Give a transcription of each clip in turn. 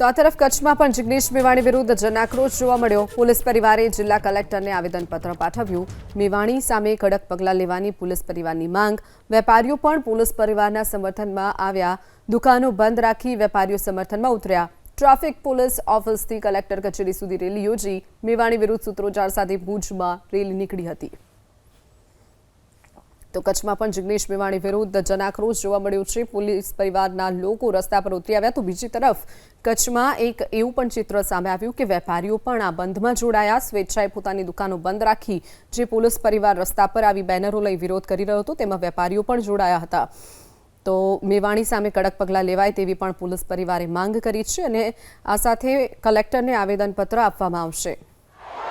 તો આ તરફ કચ્છમાં પણ જિગ્નેશ મેવાણી વિરુદ્ધ જનાક્રોશ જોવા મળ્યો. પોલીસ પરિવારે જિલ્લા કલેક્ટરને આવેદનપત્ર પાઠવ્યું. મેવાણી સામે કડક પગલાં લેવાની પોલીસ પરિવારની માંગ. વેપારીઓ પણ પોલીસ પરિવારના સમર્થનમાં આવ્યા. દુકાનો બંધ રાખી વેપારીઓ સમર્થનમાં ઉતર્યા. ટ્રાફિક પોલીસ ઓફિસથી કલેક્ટર કચેરી સુધી રેલી યોજી. મેવાણી વિરુદ્ધ સૂત્રોચ્ચાર સાથે ભુજમાં રેલી નીકળી હતી. તો કચ્છમાં પણ જિગ્નેશ મેવાણી વિરુદ્ધ જનાક્રોશ જોવા મળ્યો છે. પોલીસ પરિવારના લોકો રસ્તા પર ઉતરી આવ્યા તો બીજી તરફ કચ્છમાં એક એવું પણ ચિત્ર સામે આવ્યું કે વેપારીઓ પણ આ બંધમાં જોડાયા. સ્વેચ્છાએ પોતાની દુકાનો બંધ રાખી જે પોલીસ પરિવાર રસ્તા પર આવી બેનરો લઈ વિરોધ કરી રહ્યો હતો તેમાં વેપારીઓ પણ જોડાયા હતા. તો મેવાણી સામે કડક પગલાં લેવાય તેવી પણ પોલીસ પરિવારે માંગ કરી છે અને આ સાથે કલેક્ટરને આવેદનપત્ર આપવામાં આવશે.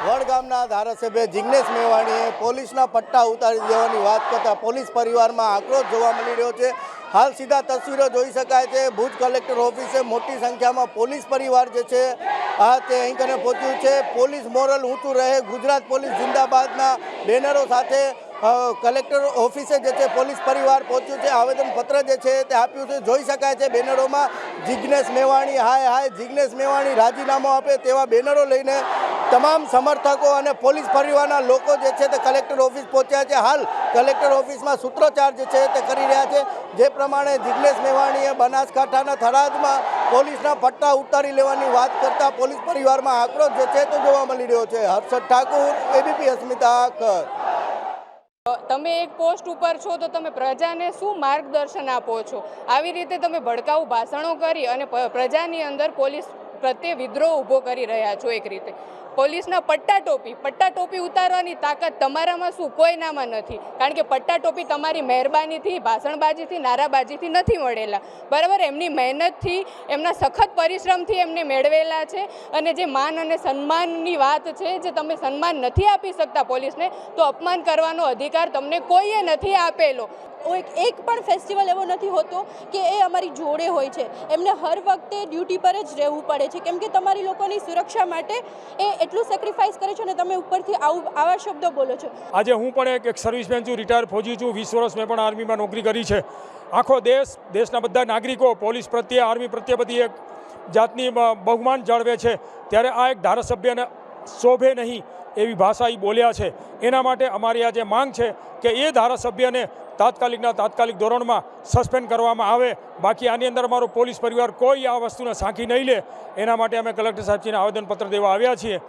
વડગામના ધારાસભ્ય જિગ્નેશ મેવાણીએ પોલીસના પટ્ટા ઉતારી દેવાની વાત કરતા પોલીસ પરિવારમાં આક્રોશ જોવા મળી રહ્યો છે. હાલ સીધા તસવીરો જોઈ શકાય છે. ભુજ કલેક્ટર ઓફિસે મોટી સંખ્યામાં પોલીસ પરિવાર જે છે, આ તે અહીં કને પહોંચ્યું છે. પોલીસ મોરલ ઊંચું રહે. ગુજરાત પોલીસ જિંદાબાદના બેનરો સાથે કલેક્ટર ઓફિસે જે છે, પોલીસ પરિવાર પહોંચ્યું છે. આવેદનપત્ર જે છે તે આપ્યું છે. જોઈ શકાય છે બેનરોમાં જિગ્નેશ મેવાણી, હાય હાય, જિગ્નેશ મેવાણી રાજીનામું આપે તેવા બેનરો લઈને તમામ સમર્થકો અને પોલીસ પરિવારના લોકો જે છે તે કલેક્ટર ઓફિસ પહોંચ્યા છે. હાલ કલેક્ટર ઓફિસમાં સૂત્રોચ્ચાર જે છે તે કરી રહ્યા છે. જે પ્રમાણે જિગ્નેશ મેવાણીએ બનાસકાંઠાના થરાદમાં પોલીસના પટ્ટા ઉતારી લેવાની વાત કરતા પોલીસ પરિવારમાં આક્રોશ જે છે તે જોવા મળી રહ્યો છે. હર્ષદ ઠાકુર એબીપી અસ્મિતા કચ્છ તમે એક પોસ્ટ ઉપર છો તો તમે પ્રજાને શું માર્ગદર્શન આપો છો? આવી રીતે તમે ભડકાઉ ભાષણો કરી અને પ્રજાની અંદર પોલીસ પ્રત્યે વિદ્રોહ ઊભો કરી રહ્યા છો એક રીતે. પોલીસના પટ્ટા ટોપી પટ્ટા ટોપી ઉતારવાની તાકાત તમારામાં શું? કોઈનામાં નથી. કારણ કે પટ્ટા ટોપી તમારી મહેરબાનીથી, ભાષણબાજીથી, નારાબાજીથી નથી મળેલા. બરાબર? એમની મહેનતથી, એમના સખત પરિશ્રમથી એમને મેળવેલા છે. અને જે માન અને સન્માનની વાત છે, જે તમે સન્માન નથી આપી શકતા પોલીસને, તો અપમાન કરવાનો અધિકાર તમને કોઈએ નથી આપેલો. એક પણ ફેસ્ટિવલ એવો નથી હોતો કે એ અમારી જોડે હોય છે. એમને હર વખતે ડ્યુટી પર જ રહેવું પડે છે. કેમ કે તમારી લોકોની સુરક્ષા માટે એ એટલું સેક્રિફાઈસ કરે છે અને તમે ઉપરથી આવું, આવા શબ્દો બોલો છો. આજે હું પણ એક એક સર્વિસમેન છું રિટાયર ફોજી છું, વીસ વર્ષ મેં પણ આર્મીમાં નોકરી કરી છે. આખો દેશ, દેશના બધા નાગરિકો, પોલીસ પ્રત્યે, આર્મી પ્રત્યે બધી એક જાતની બહુમાન જાળવે છે. ત્યારે આ એક ધારાસભ્યને શોભે નહીં એવી ભાષા એ બોલ્યા છે. એના માટે અમારી આ જે માંગ છે કે એ ધારાસભ્યને તાત્કાલિકના તાત્કાલિક ધોરણમાં સસ્પેન્ડ કરવામાં આવે. બાકી આની અંદર અમારો પોલીસ પરિવાર કોઈ આ વસ્તુને સાંખી નહીં લે. એના માટે અમે કલેક્ટર સાહેબજીને આવેદનપત્ર દેવા આવ્યા છીએ.